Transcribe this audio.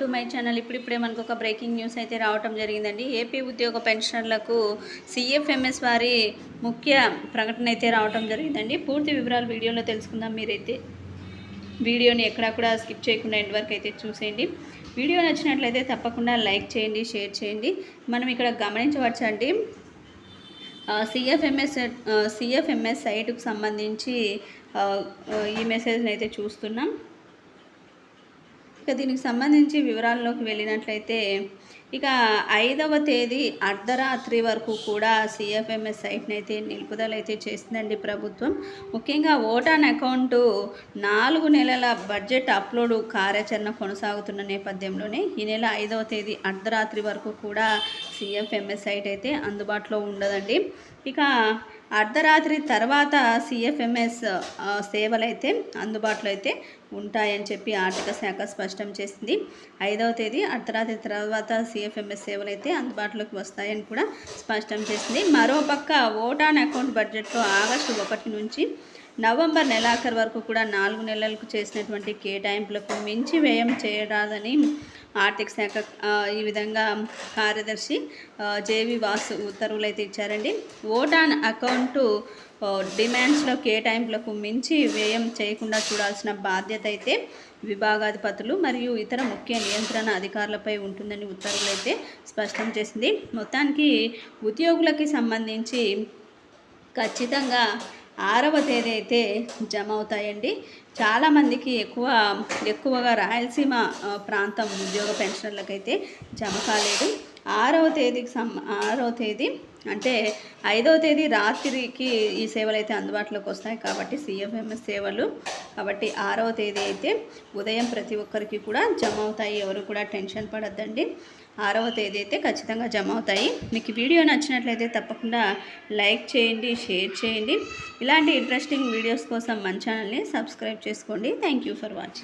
To my channel. ఇప్పుడిప్పుడే మనకు ఒక బ్రేకింగ్ న్యూస్ అయితే రావటం జరిగిందండి. ఏపీ ఉద్యోగ పెన్షనర్లకు సీఎఫ్ఎంఎస్ వారి ముఖ్య ప్రకటన అయితే రావటం జరిగిందండి. పూర్తి వివరాలు వీడియోలో తెలుసుకుందాం. మీరైతే వీడియోని ఎక్కడా కూడా స్కిప్ చేయకుండా ఎండ్ వరకు అయితే చూసేయండి. వీడియో నచ్చినట్లయితే తప్పకుండా లైక్ చేయండి షేర్ చేయండి. మనం ఇక్కడ గమనించవచ్చండి సిఎఫ్ఎంఎస్ సిఎఫ్ఎంఎస్ సైట్కు సంబంధించి ఈ మెసేజ్ని అయితే చూస్తున్నాం. ఇక దీనికి సంబంధించి వివరాల్లోకి వెళ్ళినట్లయితే ఇక ఐదవ తేదీ అర్ధరాత్రి వరకు కూడా సిఎఫ్ఎంఎస్ సైట్ని అయితే నిలుపుదల అయితే చేసిందండి ప్రభుత్వం. ముఖ్యంగా ఓటాన్ అకౌంటు నాలుగు నెలల బడ్జెట్ అప్లోడ్ కార్యాచరణ కొనసాగుతున్న నేపథ్యంలోనే ఈ నెల ఐదవ తేదీ అర్ధరాత్రి వరకు కూడా సిఎఫ్ఎంఎస్ సైట్ అయితే అందుబాటులో ఉండదండి. ఇక అర్ధరాత్రి తర్వాత సిఎఫ్ఎంఎస్ సేవలైతే అందుబాటులో అయితే ఉంటాయని చెప్పి ఆర్థిక శాఖ స్పష్టం చేసింది. ఐదవ తేదీ అర్ధరాత్రి తర్వాత సిఎఫ్ఎంఎస్ సేవలు అయితే అందుబాటులోకి వస్తాయని కూడా స్పష్టం చేసింది. మరోపక్క ఓటాన్ అకౌంట్ బడ్జెట్లో ఆగస్టు ఒకటి నుంచి నవంబర్ నెలాఖరు వరకు కూడా నాలుగు నెలలకు చేసినటువంటి కేటాయింపులకు మించి వ్యయం చేయరాదని ఆర్థిక శాఖ ఈ విధంగా కార్యదర్శి జేవి వాసు ఉత్తర్వులు అయితే ఇచ్చారండి. ఓటాన్ అకౌంటు డిమాండ్స్లో కేటాయింపులకు మించి వ్యయం చేయకుండా చూడాల్సిన బాధ్యత అయితే విభాగాధిపతులు మరియు ఇతర ముఖ్య నియంత్రణ అధికారులపై ఉంటుందని ఉత్తర్వులు అయితే స్పష్టం చేసింది. మొత్తానికి ఉద్యోగులకి సంబంధించి ఖచ్చితంగా ఆరవ తేదీ అయితే జమ అవుతాయండి చాలామందికి ఎక్కువ ఎక్కువగా రాయలసీమ ప్రాంతం ఉద్యోగ పెన్షన్లకైతే జమ కాలేదు. ఆరవ తేదీకి సం ఆరవ తేదీ అంటే ఐదవ తేదీ రాత్రికి ఈ సేవలు అయితే అందుబాటులోకి వస్తాయి కాబట్టి సిఎఫ్ఎంఎస్ సేవలు. కాబట్టి ఆరవ తేదీ అయితే ఉదయం ప్రతి ఒక్కరికి కూడా జమ అవుతాయి. ఎవరు కూడా టెన్షన్ పడద్దండి. ఆరవ తేదీ అయితే ఖచ్చితంగా జమ అవుతాయి. మీకు వీడియో నచ్చినట్లయితే తప్పకుండా లైక్ చేయండి షేర్ చేయండి. ఇలాంటి ఇంట్రెస్టింగ్ వీడియోస్ కోసం మన ఛానల్ని సబ్స్క్రైబ్ చేసుకోండి. Thank you for watching.